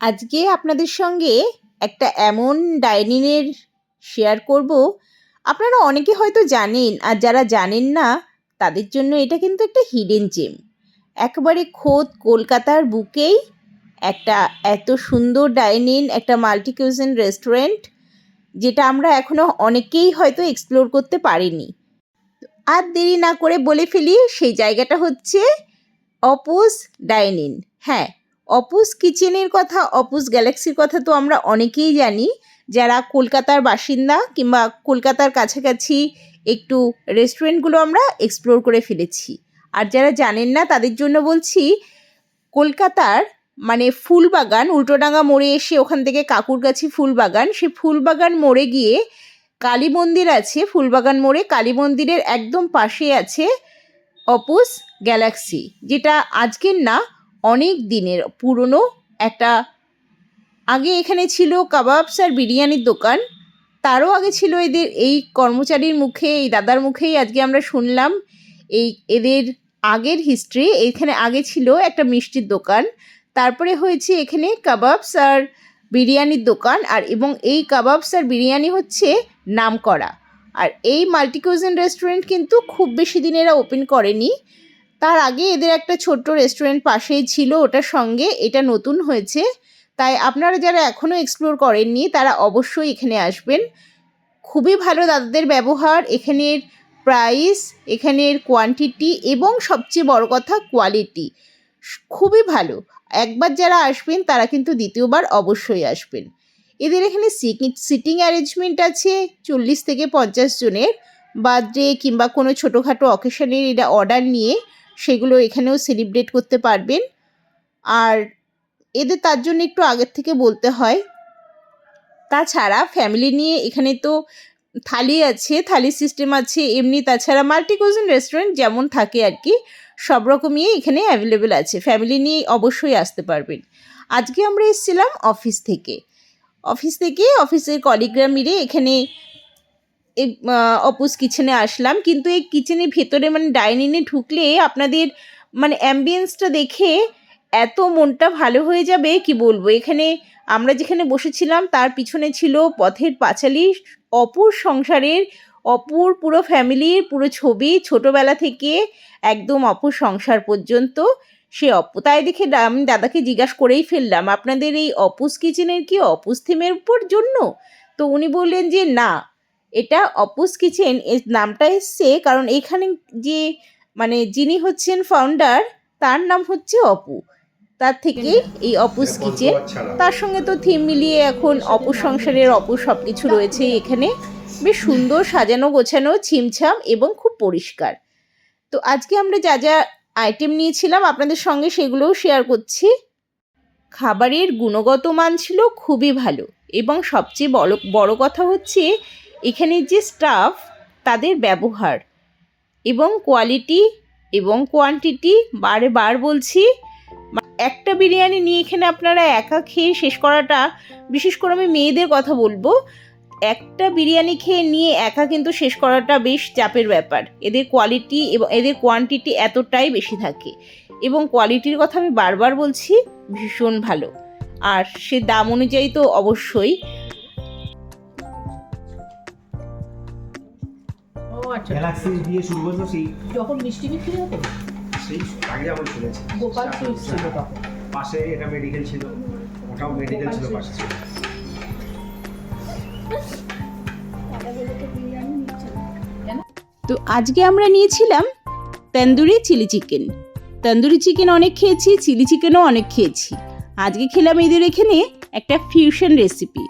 আজকে আপনাদের সঙ্গে একটা এমন ডাইনিংয়ের শেয়ার করব। আপনারা অনেকে হয়তো জানেন, আর যারা জানেন না, তাদের জন্য এটা কিন্তু একটা হিডেন জেম একবারে খোদ কলকাতার বুকেই একটা এত সুন্দর ডাইনিং, একটা মাল্টি কিউজিন রেস্টুরেন্ট যেটা আমরা এখনও অনেকেই হয়তো এক্সপ্লোর করতে পারিনি। আর দেরি না করে বলে ফেলি, সেই জায়গাটা হচ্ছে অপোজ ডাইনিং হ্যাঁ অপুস কিচেনের কথা, অপুস গ্যালাক্সির কথা তো আমরা অনেকেই জানি। যারা কলকাতার বাসিন্দা কিংবা কলকাতার কাছাকাছি একটু রেস্টুরেন্টগুলো আমরা এক্সপ্লোর করে ফেলেছি। আর যারা জানেন না, তাদের জন্য বলছি, কলকাতার মানে ফুলবাগান, উল্টোডাঙ্গা মোড়ে এসে ওখান থেকে কাকুরগাছি ফুলবাগান সেই ফুলবাগান মোড়ে গিয়ে কালী মন্দির আছে, ফুলবাগান মোড়ে কালী মন্দিরের একদম পাশে আছে অপুস গ্যালাক্সি, যেটা আজকের না অনেক দিনের পুরনো একটা আগে এখানে ছিল কাবাবস আর বিরিয়ানির দোকান। তারও আগে ছিল এদের এই কর্মচারীর মুখে, এই দাদার মুখেই আজকে আমরা শুনলাম এই এদের আগের হিস্ট্রি এখানে আগে ছিল একটা মিষ্টির দোকান, তারপরে হয়েছে এখানে কাবাবস আর বিরিয়ানির দোকান আর এবং এই কাবাবস আর বিরিয়ানি হচ্ছে নাম করা আর এই মাল্টিকিউজিন রেস্টুরেন্ট কিন্তু খুব বেশি দিন এরা ওপেন করেনি। তার আগে এদের একটা ছোট্ট রেস্টুরেন্ট পাশেই ছিল ওটার সঙ্গে এটা নতুন হয়েছে। তাই আপনারা যারা এখনও এক্সপ্লোর করেননি, তারা অবশ্যই এখানে আসবেন। খুবই ভালো দাদাদের ব্যবহার, এখানের প্রাইস এখানের কোয়ান্টিটি এবং সবচেয়ে বড় কথা কোয়ালিটি খুবই ভালো। একবার যারা আসবেন, তারা কিন্তু দ্বিতীয়বার অবশ্যই আসবেন। এদের এখানে সিটিং অ্যারেঞ্জমেন্ট আছে, চল্লিশ থেকে পঞ্চাশ জনের। বার্থডে কিংবা কোনো ছোটোখাটো অকেশনের এটা অর্ডার নিয়ে সেগুলো এখানেও সেলিব্রেট করতে পারবেন। আর এদের তার জন্য একটু আগের থেকে বলতে হয়। তাছাড়া ফ্যামিলি নিয়ে এখানে তো থালি আছে, থালি সিস্টেম আছে, এমনি তাছাড়া মাল্টি কোজিন রেস্টুরেন্ট যেমন থাকে আর কি, সব রকমই এখানে অ্যাভেলেবেল আছে। ফ্যামিলি নিয়ে অবশ্যই আসতে পারবেন। আজকে আমরা এসেছিলাম অফিস থেকে। অফিস থেকে অফিসের কলিগরা মিলে এখানে এই অপুস কিচেনে আসলাম। কিন্তু এই কিচেনের ভেতরে মানে ডাইনিংয়ে ঢুকলে আপনাদের মানে অ্যাম্বিয়েন্সটা দেখে এত মনটা ভালো হয়ে যাবে, কি বলব? এখানে আমরা যেখানে বসেছিলাম, তার পিছনে ছিল পথের পাঁচালি, অপুর সংসারের, অপুর পুরো ফ্যামিলির, পুরো ছবি। ছোটোবেলা থেকে একদম অপুর সংসার পর্যন্ত। সে অপু, তাই দেখে আমি দাদাকে জিজ্ঞাসা করেই ফেললাম, আপনাদের এই অপুস কিচেনের কি অপুস থিমের উপর জন্য? তো উনি বললেন যে, না। এটা অপুস কিচেন এর নামটা এসছে কারণ এখানে যে মানে যিনি হচ্ছেন ফাউন্ডার তার নাম হচ্ছে অপু। তার থেকে এই অপুস কিচেন। তার সঙ্গে তো থিম মিলিয়ে এখন অপু সংসারের অপু সব কিছু রয়েছে এখানে। বেশ সুন্দর সাজানো গোছানো ছিমছাম এবং খুব পরিষ্কার। তো আজকে আমরা যা যা আইটেম নিয়েছিলাম আপনাদের সঙ্গে সেগুলোও শেয়ার করছি। খাবারের গুণগত মান ছিল খুবই ভালো এবং সবচেয়ে বড় বড় কথা হচ্ছে এখানের যে স্টাফ তাদের ব্যবহার এবং কোয়ালিটি এবং কোয়ান্টিটি বারে বার বলছি। একটা বিরিয়ানি নিয়ে এখানে আপনারা একা খেয়ে শেষ করাটা, বিশেষ করে আমি মেয়েদের কথা বলব, একটা বিরিয়ানি খেয়ে নিয়ে একা কিন্তু শেষ করাটা বেশ চাপের ব্যাপার। এদের কোয়ালিটি এবং এদের কোয়ান্টিটি এতটাই বেশি থাকে এবং কোয়ালিটির কথা আমি বারবার বলছি, ভীষণ ভালো। আর সে দাম অনুযায়ী তো অবশ্যই আচ্ছা। গ্যালাক্সি দিয়ে শুরু করল সেই যখন মিষ্টি বিক্রি হতো? সেই আগে আমার শুনেছি। গোপাল সুইটস ছিল তখন। পাশে এটা মেডিকেল ছিল। ওটাও মেডিকেল ছিল পাশে। তো আজকে আমরা নিয়েছিলাম tandoori chilli chicken. Tandoori chicken অনেক খেয়েছি চিলি চিকেনও অনেক খেয়েছি। আজকে খেলাম এদের এখানে একটা fusion recipe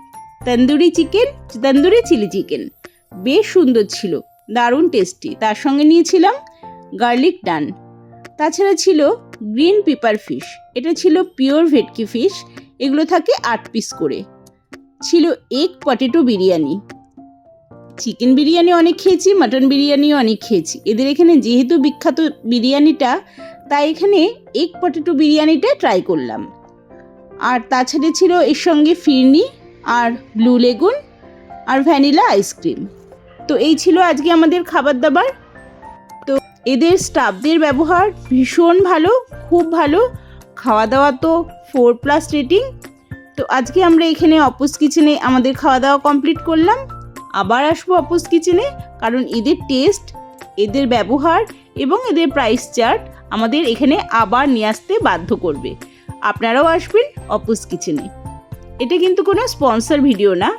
tandoori chicken tandoori chilli chicken. বেশ সুন্দর ছিল। দারুণ টেস্টি তার সঙ্গে নিয়েছিলাম গার্লিক ডান তাছাড়া ছিল গ্রিন পেপার ফিশ এটা ছিল পিওর ভেটকি ফিশ এগুলো থাকে আট পিস করে। ছিল egg potato biryani. Chicken biryani অনেক খেয়েছি মাটন বিরিয়ানিও অনেক খেয়েছি। এদের এখানে যেহেতু বিখ্যাত বিরিয়ানিটা, তাই এখানে এগ পটেটো বিরিয়ানিটা ট্রাই করলাম। আর তাছাড়া ছিল এর সঙ্গে ফিরনি আর ব্লু লেগুন আর ভ্যানিলা আইসক্রিম তো এই ছিল আজকে আমাদের খাবার দাবার। তো এদের স্টাফদের ব্যবহার ভীষণ ভালো, খুব ভালো। খাওয়া দাওয়া তো ফোর প্লাস রেটিং তো আজকে আমরা এখানে অপোস কিচেনে আমাদের খাওয়া দাওয়া কমপ্লিট করলাম। আবার আসব অপোস কিচেনে কারণ এদের টেস্ট এদের ব্যবহার এবং এদের প্রাইস চার্ট আমাদের এখানে আবার নিয়ে আসতে বাধ্য করবে। আপনারাও আসবেন অপোস কিচেনে এটা কিন্তু কোনো স্পন্সর ভিডিও না।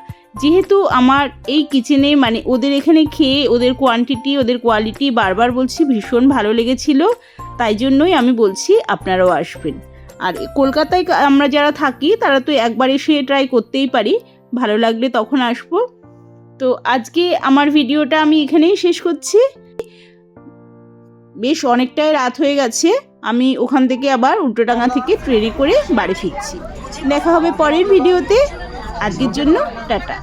যেহেতু আমার এই কিচেনে মানে ওদের এখানে খেয়ে ওদের কোয়ান্টিটি ওদের কোয়ালিটি বারবার বলছি ভীষণ ভালো লেগেছিল। তাই জন্যই আমি বলছি আপনারাও আসবেন। আর কলকাতায় আমরা যারা থাকি, তারা তো একবার এসে ট্রাই করতেই পারি। ভালো লাগলে তখন আসব। তো আজকে আমার ভিডিওটা আমি এখানেই শেষ করছি। বেশ অনেকটাই রাত হয়ে গেছে। আমি ওখান থেকে আবার উল্টোডাঙ্গা থেকে ট্রেনে করে বাড়ি ফিরছি। দেখা হবে পরের ভিডিওতে। আজকের জন্য টাটা।